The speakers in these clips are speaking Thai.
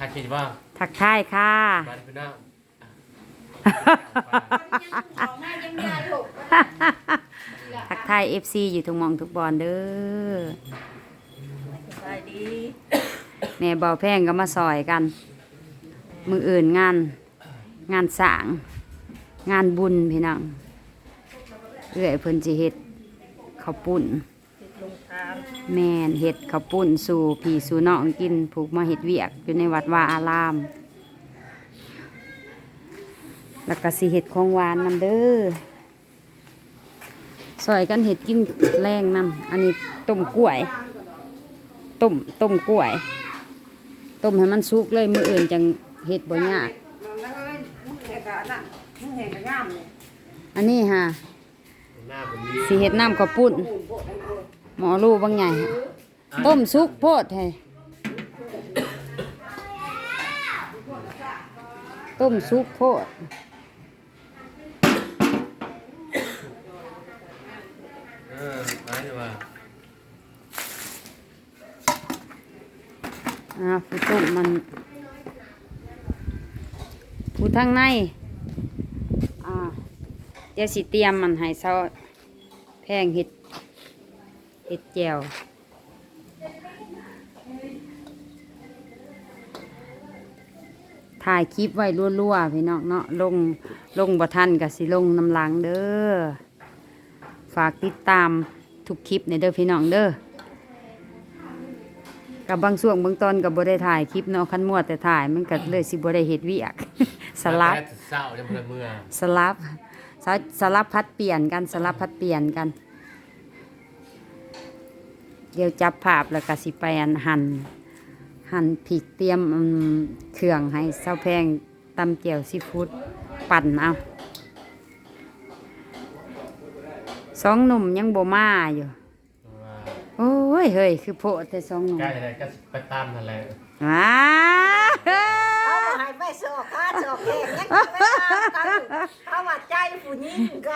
ทักคิดว่าทักทายค่ะ บ้านพี่น้องของแม่ยังยายลูกทักทาย FC อยู่ทุกหมองทุกบอนเด้อสบายดีแม่เบาแพงก็มาซอยกัน มืออื่นงาน งานสร้าง งานบุญพี่น้องเอื้อยเพิ่นสิเฮ็ดข้าวปุ้นติดลงทาง แม่นเฮ็ดข้าวปุ้นสู่พี่สู่น้องกินผูกมาเฮ็ดเวียกอยู่ในวัดวาอาราม แล้วก็สิเฮ็ดของหวานนำเด้อซอยกันเฮ็ดกินแรงนำอันนี้ต้มกล้วยต้มต้มกล้วยต้มให้มันสุกเลยมืออื่นจังเฮ็ดบ่ยากอันนี้ฮะหน้าผมมีสิเฮ็ดน้ำข้าวปุ้น หมอรู้บางใหญ่ฮะต้มสุกโพดให้ต้มสุกโพดเออไปเดี๋ยวว่าอ่าผู้ต้มมันผู้ทางใน อ่าเดี๋ยวสิเตรียมมันให้เซาแพงเห็ด เห็ดแจ่วถ่ายคลิปไว้รัวๆพี่น้องเนาะลงลงบ่ทันกับสิลงน้ำหลังเด้อฝากติดตามทุกคลิปในเด้อพี่น้องเด้อกับบางช่วงบางตอนกับบ่ได้ถ่ายคลิปเนาะคันมัวแต่ถ่ายมันก็เลยสิบ่ได้เฮ็ดเวียกสลับแต่เศร้าจะเมื่อเมื่อสลับสลับสลับพัดเปลี่ยนกันสลับพัดเปลี่ยนกัน เดี๋ยวจับภาพแล้วก็สิไปอันหั่นหั่นพริกเตรียมอืมเครื่องให้เซาแพงตำเจียวซีฟู้ดปั่นเอาสองหนุ่มยังบ่มาอยู่ว่าโอ้ยเฮ้ยคือโพดแต่สองหนุ่มใกล้อะไรก็ไปตามนั่นแหละว้าเขาหายไปโซค่าโซเก่งยังไม่ทำกันเขาว่าใจผู้หญิงก็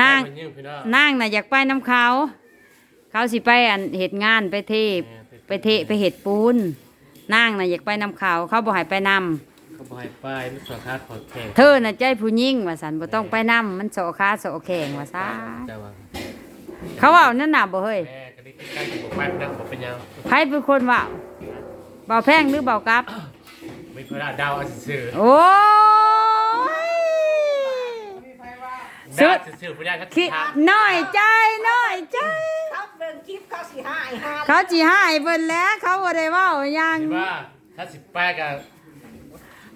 นางไปยิ่งพี่น้องนางน่ะอยากไปน้ำเขา เขาสิไปอันเหตุงานไปเทพไปเทไปเหตุปูนนางน่ะอยากไปน้ำเขาเขาบ่ให้ไปนเขาบอกให้ไปไม่สอคาดขอแข่งำเธอน่ะใจผู้หญิงว่าสันบ่ต้องไปนำมันโสคาโสแข่งว่าซะจะว่าเขาเว้านั่นน่ะบ่เฮ้ยแม่ก็ได้ใกล้จะบอกไปพี่น้องบอกเป็นยังไผเป็นคนเว้าเบาแพงหรือเบากลับ ไม่เพื่อดาวเอาสื่อโอ้ยสุดาวดสื่อพี่ได้ก็คิดน้อยใจน้อยใจเขาเบิ่ง คลิปเขาสิหายหาเขาจีหายเบิ่นแล้ว เขาบ่ได้เว้าหยังคิดว่าถ้าสิบแปดก็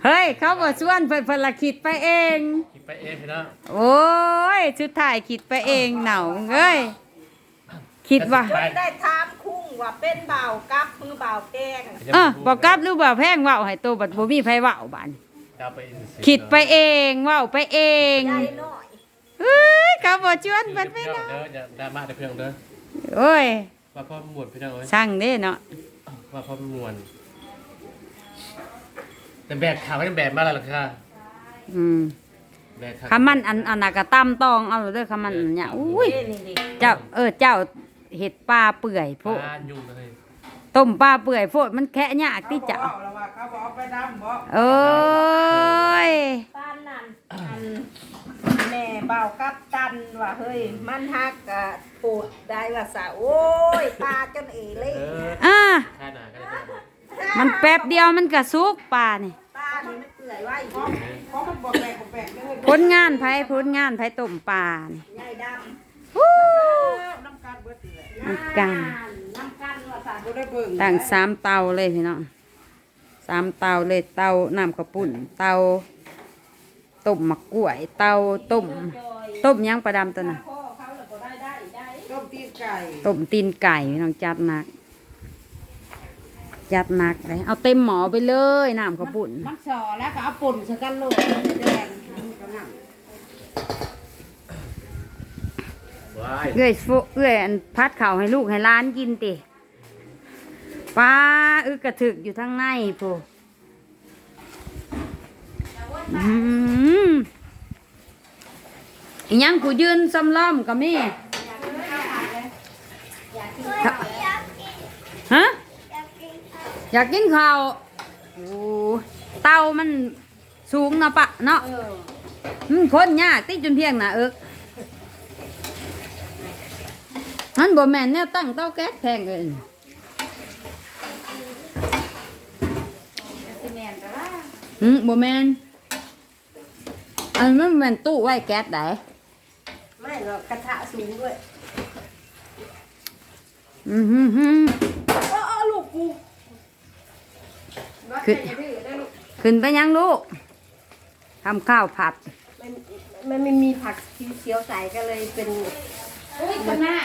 เฮ้ย เขาบ่ชวนเพิ่นเพิ่นละคิดไปเอง คิดไปเองพี่น้องโอ้ยสุดท้ายคิดไปเองเหนาเอ้ยคิดว่าจนได้ถามคุ้งว่าเป็นเบาวกับมือเบาวแกงเออบอกกลับหรือบ่าแพงเว้าให้โตบัดบ่มีไผเว้าบาดดาวไปเองสื่อคิดไปเองเว้าไปเองใจน้อย เอ้ยเขาบ่ชวนเพื่เพิ่อนไปเด้อนะอย่าดราม่าเด้อเพื่อนเด้อ โอ้ยว่าพ่อมวนพี่น้องเอ้ยช่างเด้เนาะว่าพ่อมวนแต่แบกข่าวไม่ได้แบกมาแล้วหรอกค่ะอืมแบกข่าวคำมันอันอันน่ะก็ตำตองเอาเด้อคำมันอันเนี่ยอุ้ยนี่นี่เจ้าเออเจ้าเห็ดปลาเปื่อยโพดบ้านยุ่งเลยต้มปลาเปื่อยโพดมันแค่ยากที่เจ้าแล้วว่าเขาบอกเอาไปดำบ่โอ้ยปานนั่นอัน แม่เบาวกับตันว่าเฮ้ยมันฮักกะปูดได้ว่าซะโอ้ยตาจนเอเลยเอออ่าข้าหนาก็ได้มันแป๊บเดียวมันก็สุกปลานี่ตานี่มันเปื่อยไว้เพราะมันบ่แปลกบ่แปลกเด้อผลงานไผผลงานไผต้มปลานี่ใหญ่ดฮู้น้ำการเบิดนี่แหละำน้ำกันน้ำกันว่าซะบ่ได้เบิ่งตั้งสามเตาเลยพี่น้องสามเตาเลยเตาน้ำข้าวปุ้นเตา ต้มมะกล้วย เตาต้มต้มหยังประดำตัวน่ะพ่อเขาเลยบ่ได้ได้ได้ต้มตีนไก่ต้มตีนไก่พี่น้องจัดหนัก จัดหนักเลยเอาเต็มหมอไปเลยน้ำข้าวปุ้นมันสอแล้วก็เอาป่นใส่กันโลดแดงว้ายเอื้อยโฟเอื้อยอันพัดข่าวให้ลูกให้ร้านกินติป้าอึกกระถึกอยู่ทั้งในพู อืมอีหยังกูยืนซ้ำล้อมกับมี่ฮะอยากกินข้าวโอ้เตามันสูงเนาะปะเนาะเออมันคนยากติจนเพียงหนะเอิกมันบ่แม่นแนวตั้งเตาแก๊สแพงเกินอืมบ่แม่น อันมันแม่นตู้ไว้แก๊สได้ไม่หรอกกระทะสูงด้วยอือหือหือเออเออลูกกูขึ้นขึ้นไปยังลูกทำข้าวผัด มันมันไม่มีผักสีเขียวใส่ก็เลยเป็นอุ้ยข้างหน้า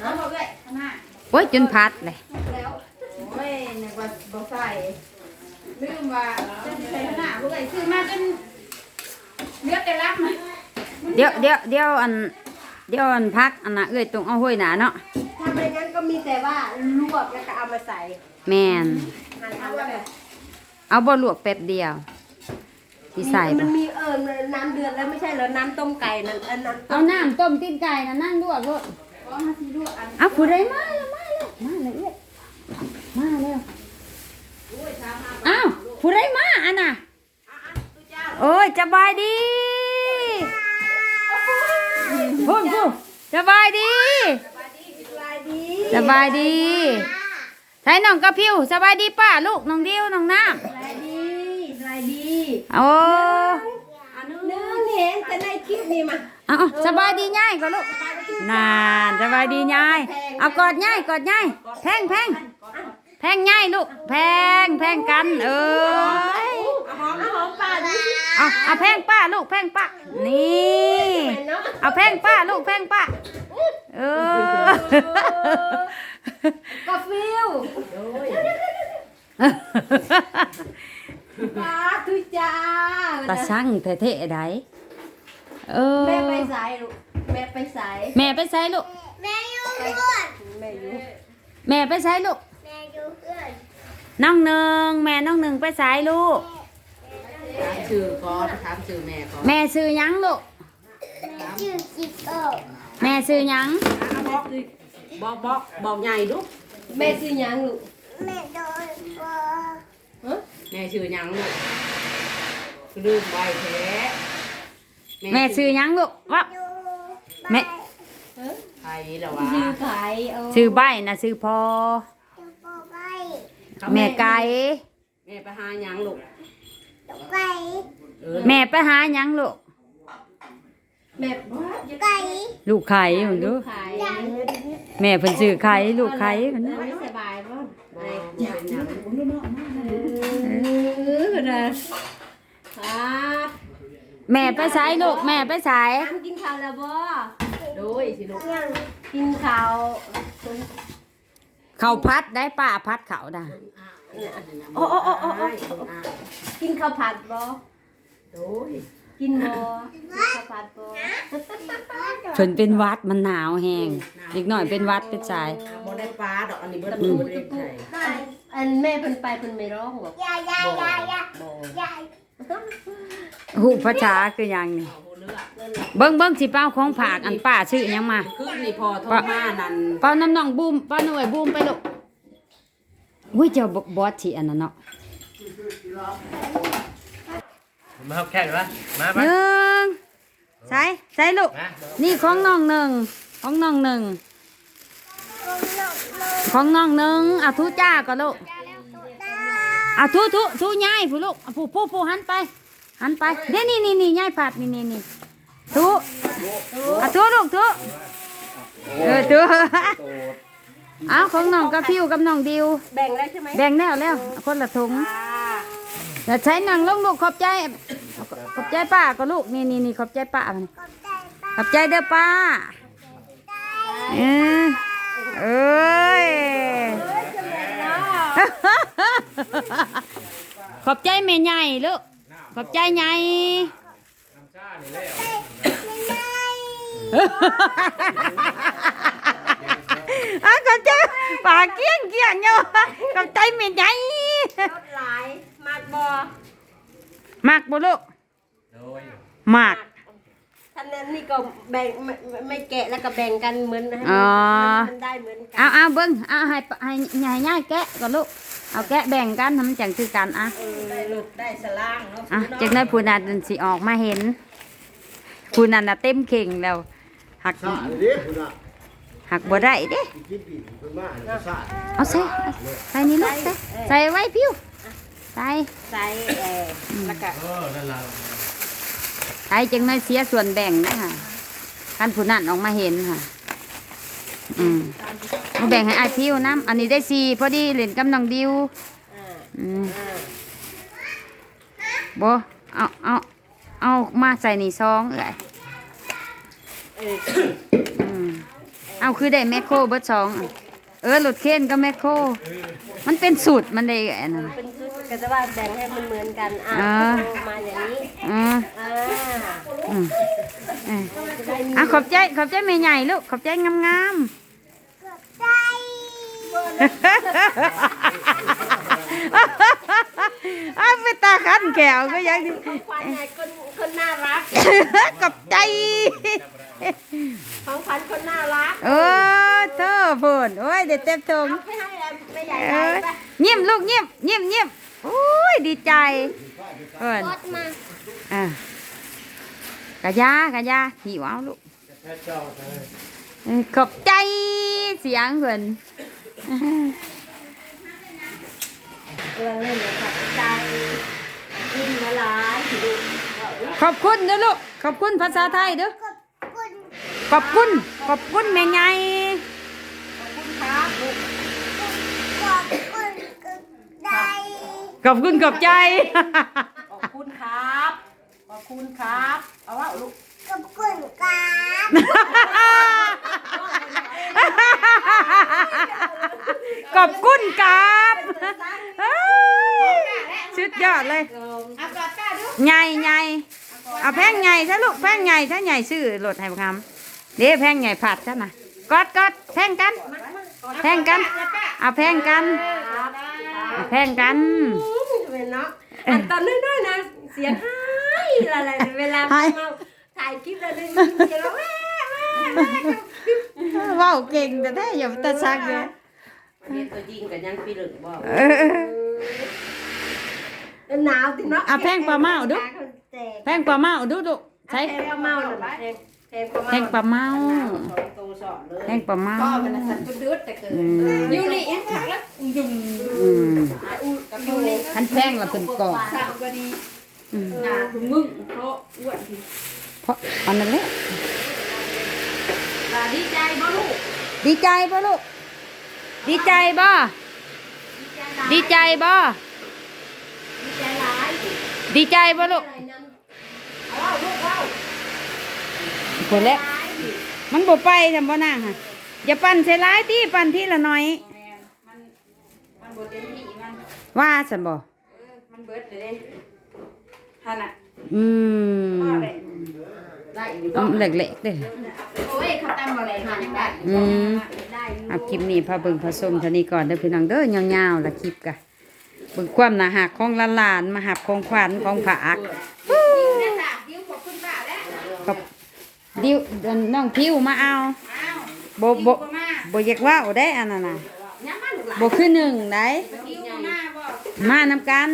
เอาบอกเลยข้างหน้าโอ้ยจนพัดเลยแล้วไม่นึกว่าบ่ใส่ลืมว่าจะใส่ข้างหน้าบอกเลยซื้อมาจน เลือกแต่รับมาเดี๋ยวเดี๋ยวเดี๋ยวอันเดี๋ยวอันพักอันน่ะเอ้ยตรงเอาห้อยหนาเนาะถ้าไม่งั้นก็มีแต่ว่าลวกแล้วก็เอามาใส่แม่นหั่นเอาแล้วแบบเอาบ่ลวกแป๊บเดียวที่ใส่มับ่นมีเอิญน้ำเดือดแล้วไม่ใช่เหรอน้ำต้มไก่นั่นอันนั้นเอาน้ำต้มตีนไก่น่ะนั่งลวกลูกเอาผู้ใดมาแล้วมาแล้วมาแล้วเอ้ยมาแล้วอ้าวผู้ใดมาอันน่ะ โอ้ยสบายดีพูดพูดสบายดีสบายดีสบายดีใช้น้องกระพิวสบายดีป้าลูกน้องดิวน้องน้สบายดีสบายดีำโอ้เนื้อเห็นแต่ในคลิปนี่มาเอาเอาสบายดีง่ายก็ลูกนานสบายดีง่ายเอากอดง่ายกอดง่ายแพงแพงแพงง่ายลูกแพงแพงกันเอ้ยเอาหอมเอาหอมป่าดิ เอาเอาแพงป้าลูกแพงป้า นี่เนาะเอาแพงป้าลูกแพงป้าเออกาฟิวปลาทุจ้าตาช่างเท่ๆไดเออแม่ไปสายลูกแม่ไปสายแม่ไปใช้ลูกแม่อยู่แม่ไปใช้ลูกแม่อยู่เพื่อนน้องหนึ่งแม่น้องหนึ่งไปใช้ลูกถาม ชื่อก่อนถามชื่อแม่ก่อนแม่ซื้อหยังลูกชื่อจิโก้แม่ซื้อหยัง อะบอกดิบอกบอกบอกใหญ่ดูแม่ซื้อหยังลูกแม่ชื่อหยังลูกลืมใบแท้แม่ซื้อหยังลูกวะแม่ใครเหรอวะชื่อไข่เออซื้อใบนะซื้อพอแม่ไก่แม่ไปหาหยังลูก เออแม่ไปหาหยังลูกแม่ลูกไข่อยู่ดูไข่แม่เพิ่นซื้อไข่ลูกไข่เพิ่นดูไม่สบายป่ะบ่เป็นหยังเออนะครับแม่ไปใช้ลูกแม่ไปใช้น้ำกินข้าวแล้วบ่โดยสิลูกกินข้าวข้าวพัดได้ป้าพัดข้าว ได้โอ้โอ้โอ้โอ้กินข้าวผัดบ่โดยกินบ่กินข้าวผัดบ่เพิ่นเป็นหวัดมันหนาวแฮงเด็กน้อยเป็นหวัดเป็นสายบ่ได้ปลาดอกอันนี้เบิดมือบ่ได้ใส่อันแม่เพิ่นไปเพิ่นไม่ร้องหรอกบ่หูภาษาคือหยังนี่เอาหัวเลือกเบิ่งเบิ่งสิเป้าของผากอันป้าซื้อหยังมาคือนี่พอโทรมานั่นเป้าน้ำน้องบูมเป้าหน่วยบูมไปลูก อุ้ยเจ้าบอบอสสิอันนั้นเนาะมาเอาแค่ไหนวะมาหมานึ่งใส่ใส่ลูก มานี่ของน้องหนึ่งของน้องหนึ่งของน้องหนึ่งเอาทุจ้าก็ลูกเอาทุทุทุย่ายผู้ลูกเอาผู้ผู้ผู้หันไป หันไปเดี๋ยวนี่นี่นี่ย่ายผัดนี่นี่นี่ทุเอาทุลูกทุเออทุเอาของน้องกับพิวกับน้องดิว แบ่งแล้วใช่ไหมแบ่งแล้วแล้วเอาคนละถุงอ่าแต่ใช้หนังลงลูกขอบใจ ขอบใจป้าก็ลูกนี่นี่นี่ขอบใจป้ามันขอบใจเด้อป้าเออเอ้ย ขอบใจแม่ใหญ่ลูกขอบใจใหญ่อะข อบใจปากเกี้ยงเกี้ยงอยู่ขอบใจแม่ใหญ่รถหลายมากบ่มากบ่ลูกโดยมากถท่านนั้นนี่ก็แบ่งไม่ไม่ไม่แกะแล้วก็แบ่งกันเหมือนให้อ๋อมันมันได้เหมือนกัเอาเอาเบิ้งเอาให้ให้ใหญ่ใหญ่แกะก่อนลูกเอาแกะแบ่งกันทำจังคือกันอะเออได้ลูกได้สล่างเนาะอะจากนั้นผู้นั้นสิออกมาเห็นผู้นั้นน่ะเต็มเข่งแล้วหัก สาดเลยคุณอะ หักบ่ได้เด้กินปีกคุณมาเนี่ยสาดเอาใส่เอาใส่นี่ลูกใส่ใส่ไว้พิวใส่ใส่เออแล้วก็เออนั่นเราใส่จังนั้นเสียส่วนแบ่งนะค่ะคันผู้นั้นออกมาเห็นค่ะ อืมมาแบ่งให้อายพิวน้ำอันนี้ได้สี่พอดีเล่นกับน้องดิวอ่าอืมอ่าบ่เอาเอาเอามาใส่นี่ซองเอ้ยเอออืม เอาคือได้แมคโครเบิดสองอะเออรถเข็นก็แมคโครมันเป็นสูตรมันได้อันนั้น เป็นชุดก็จะว่าแบ่งให้มันเหมือนกันอะอ่าเอามาอย่างนี้อืมอ่าอืมเออจะได้มีอะขอบใจขอบใจแม่ใหญ่ลูกขอบใจงามๆอ้าวไปตาขันแขวก็ยังดีของขวัญไงคนคนน่ารัก ขอบใจ ของขวัญคนน่ารักเออเธอพูนโอ้ยเด็ดเต็มทงเอาไปให้ไม่ใหญ่เอใหญ่อไปยิ้มลูกยิ้มยิ้มยิ้มโอ้ยดีใจเอินรถมาอะกะยากะยาหิวเอาลูกแค่เจ้าเลยเออขอบใจเสียงเพิ่นเออเล่นเลยค่ะใจกินมาหลายสิลูกขอบคุณเด้อลูกขอบคุณภาษาไทยเด้อ ขอบคุณ ขอบคุณแม่ใหญ่ครับลูกขอบคุณขอบใจ ขอบคุณครับ ขอบคุณครับ เอาว่าลูกขอบคุณครับเฮ้ยสุดยอดเลยเอากอดก้าดูใหญ่ใหญ่เอาแพงใหญ่ถ้าลูกแพงใหญ่ถ้าใหญ่ซื้อรถให้คำ เดี๋ยวแพงใหญ่ผัดซะนะกอดกอดแพงกัน แพงกัน เอาแพงกันเอาแพงกันเนเนาะอันตอนน้อยๆนะเสียงหายอะไรเวลาเราถ่ายคลิปแล้วได้ยินเสียงแวแม่แม่แม่ว้าวเก่งแต่แท้อย่าตาซักเลยเรียนตัวจริงกับยังปีหลึงบอกเออหนาวติเนาะอะแพงปลาเมาดูแพงปลาเมาดูดูใช้ปลาเมาหน่อย แพงแพงปลาแพงปลาเมาสองตัวสอนเลยแพงปลาเมาพ่อมันน่ะสั่นดุดๆแต่เกิดอืมยูริยังขักแล้วยุ่มอืมกับยูริคันแพงละเป็นกอกสั่นกว่าดีอืมหนาถึงมึงเพราะอ้วนทีเพราะอันนั้นแหละตาดีใจบ่ลูกดีใจป่ะลูกดีใจบ่ดีใจบ่ดีใจหลายดีใจป่ะลูก อะไรนั่นเอาว่าลูกว่าผลแล้วมันบ่ไปทำบ่นางค่ะอย่าปั่นใส่ร้ายที่ปั่นที่ละน้อยแม่นมันมันบ่เต็มที่มันว่าสันบ่เออมันเบิดเลยเด้ท่านน่ะอืมพ่อเลยได้อยู่เอาเล็กๆเด้อ โอ้ยเขาตามบ่เลยหายังได้อืม ได้อยู่เอาคลิปนี้พาเบิ่งพาชมเท่านี้ก่อนเด้อพี่น้องเด้อยาวๆละคลิปกะเบิ่งความน่าหักของหลานๆมาหับของขวัญของฝาก เนี่ยค่ะดิวขอบคุณป้าแล้ว กับ ดิวน้องพิวมาเอาอ้าวบ่บ่ดิวก็มาบ่อยากว่าเอาได้อันนั้นน่ะยังมาลูกหลานบ่คือหนึ่งได้ดิวก็มาบ่มานำกัน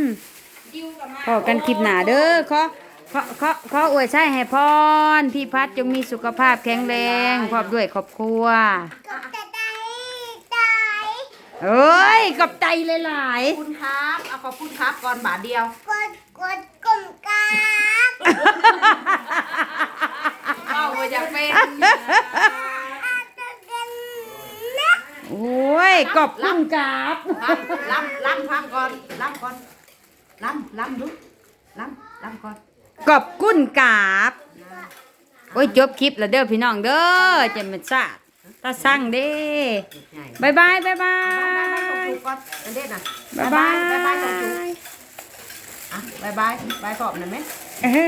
ดิวก็มาพอกันคลิปหน้าเด้อขอขอขอขออวยใช้ให้พรพี่พัดจงมีสุขภาพแข็งแรงพร้อมด้วยครอบครัวเอ้ยกับใจหลายขอบคุณครับเอาขอบคุณครับก่อนบาทเดียวๆ เอาไปจากเป็นโอ้ยขอบคุณครับล้ำล้ำพังก่อนล้ำก่อนล้ำล้ำดูล้ำล้ำก่อนขอบคุณกับโอ้ยจบคลิปแล้วเด้อพี่น้องเด้อจะเป็นซาดตาสั่งเด้บายบายบายบายก่อนอันเด็ดน่ะบายบายบายบายอะบายบายบายขอบหน่อยไหมเออ